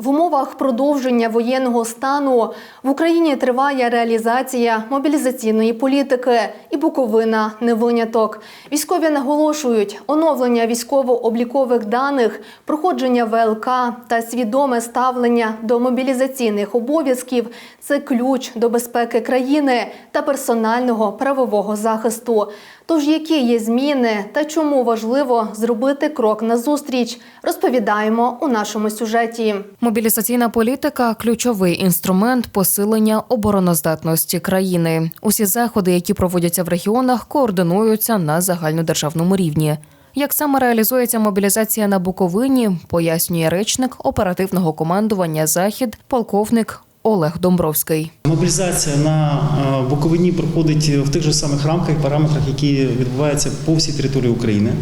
В умовах продовження воєнного стану в Україні триває реалізація мобілізаційної політики, і Буковина не виняток. Військові наголошують, оновлення військово-облікових даних, проходження ВЛК та свідоме ставлення до мобілізаційних обов'язків це ключ до безпеки країни та персонального правового захисту. Тож які є зміни та чому важливо зробити крок назустріч, розповідаємо у нашому сюжеті. Мобілізаційна політика ключовий інструмент посилення обороноздатності країни. Усі заходи, які проводяться в регіонах, координуються на загальнодержавному рівні. Як саме реалізується мобілізація на Буковині, пояснює речник оперативного командування Захід, полковник Олег Домбровський. Мобілізація на е, Буковині проходить в тих же самих рамках і параметрах, які відбуваються по всій території України.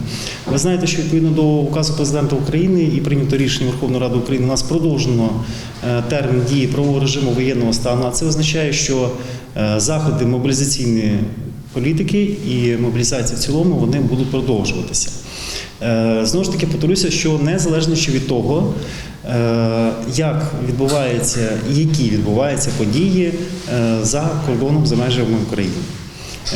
Ви знаєте, що відповідно до указу президента України і прийнято рішення Верховної Ради України, у нас продовжено е, термін дії правового режиму воєнного стану. А це означає, що е, заходи мобілізаційної політики і мобілізації в цілому вони будуть продовжуватися. Знову ж таки, повторюся, що незалежно від того, як відбуваються які відбуваються події е, за кордоном за межами України.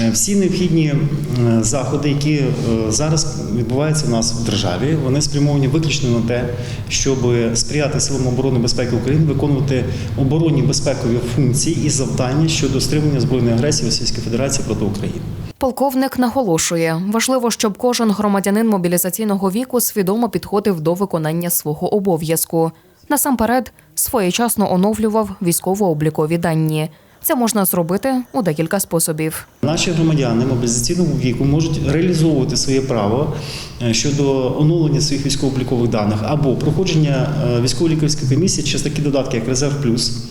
Е, Всі необхідні е, заходи, які е, зараз відбуваються в нас в державі, вони спрямовані виключно на те, щоб сприяти силам оборони безпеки України виконувати оборонні безпекові функції і завдання щодо стримування збройної агресії Російської Федерації проти України. Полковник наголошує, важливо, щоб кожен громадянин мобілізаційного віку свідомо підходив до виконання свого обов'язку. Насамперед, своєчасно оновлював військово-облікові дані. Це можна зробити у декілька способів. Наші громадяни мобілізаційного віку можуть реалізовувати своє право е, щодо оновлення своїх військово-облікових даних або проходження е, військово-лікарської комісії через такі додатки, як Резерв Плюс,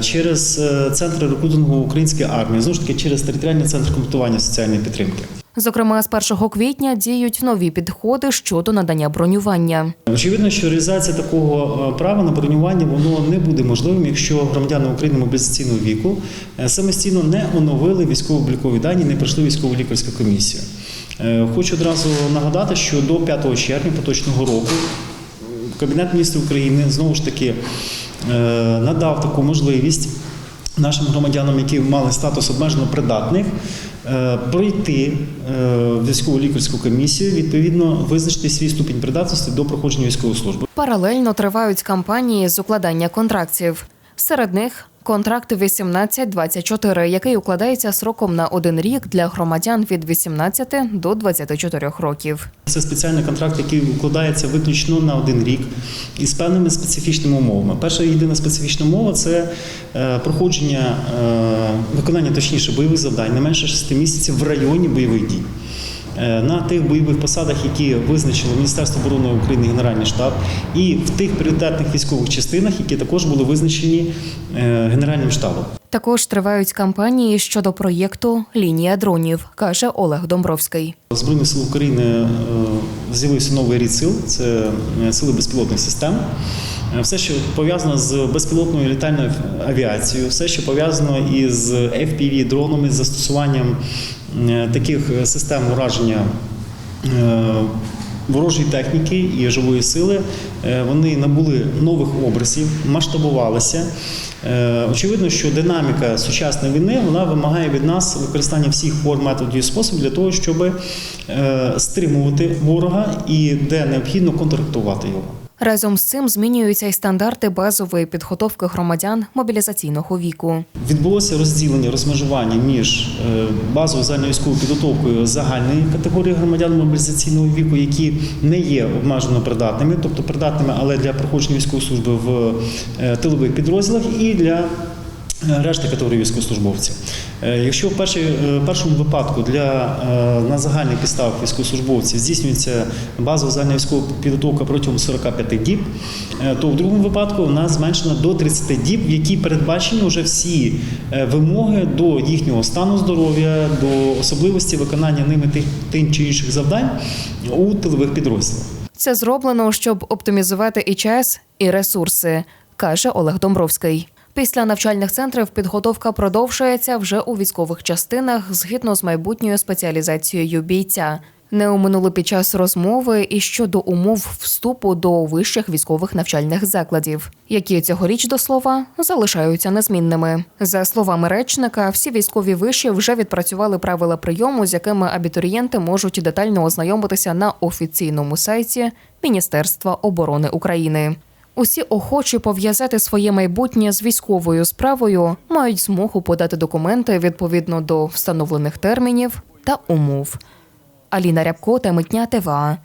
через е, центри рекрутингу української армії, знову ж таки через територіальний центр комплектування соціальної підтримки. Зокрема, з 1 квітня діють нові підходи щодо надання бронювання. Очевидно, що реалізація такого е, права на бронювання воно не буде можливим, якщо громадяни України мобілізаційного віку е, самостійно не оновили військово-облікові дані, не пройшли військово лікарську комісію. Е, Хочу одразу нагадати, що до 5 червня поточного року Кабінет міністрів України знову ж таки е, надав таку можливість нашим громадянам, які мали статус обмежено придатних, е, пройти військову лікарську комісію, відповідно визначити свій ступінь придатності до проходження військової служби. Паралельно тривають кампанії з укладання контрактів. Серед них контракт 18-24, який укладається сроком на один рік для громадян від 18 до 24 років. Це спеціальний контракт, який укладається виключно на один рік із певними специфічними умовами. Перша єдина специфічна умова це е, проходження е, виконання точніше бойових завдань не менше 6 місяців в районі бойових дій. Е, На тих бойових посадах, які визначило Міністерство оборони України Генеральний штаб, і в тих пріоритетних військових частинах, які також були визначені е, Генеральним штабом. Також тривають кампанії щодо проєкту Лінія дронів, каже Олег Домбровський. Збройних сил України е, з'явився новий рід сил це сили безпілотних систем. Все, що пов'язано з безпілотною літальною авіацією, все, що пов'язано із fpv дронами з застосуванням таких систем ураження е, ворожої техніки і живої сили, е, вони набули нових образів, масштабувалися. Е, Очевидно, що динаміка сучасної війни вона вимагає від нас використання всіх форм методів і способів для того, щоб е, стримувати ворога і де необхідно контрактувати його. Разом з цим змінюються й стандарти базової підготовки громадян мобілізаційного віку. Відбулося розділення, розмежування між е, базовою загальновійськовою підготовкою загальної категорії громадян мобілізаційного віку, які не є обмежено придатними, тобто придатними, але для проходження військової служби в е, тилових підрозділах і для е, решти категорії військовослужбовців. Е, Якщо в е, першому випадку для е, на загальних підставах військовослужбовців здійснюється базова загальна військова підготовка протягом 45 діб, то в другому випадку вона зменшена до 30 діб, в якій передбачені вже всі вимоги до їхнього стану здоров'я, до особливості виконання ними тих тим чи інших завдань у тилових підрозділах. Це зроблено, щоб оптимізувати і час, і ресурси, каже Олег Домбровський. Після навчальних центрів підготовка продовжується вже у військових частинах згідно з майбутньою спеціалізацією бійця. Не оминули під час розмови і щодо умов вступу до вищих військових навчальних закладів, які цьогоріч до слова залишаються незмінними. За словами речника, всі військові виші вже відпрацювали правила прийому, з якими абітурієнти можуть детально ознайомитися на офіційному сайті Міністерства оборони України. Усі охочі пов'язати своє майбутнє з військовою справою мають змогу подати документи відповідно до встановлених термінів та умов. Аліна Рябко та Митня ТВА.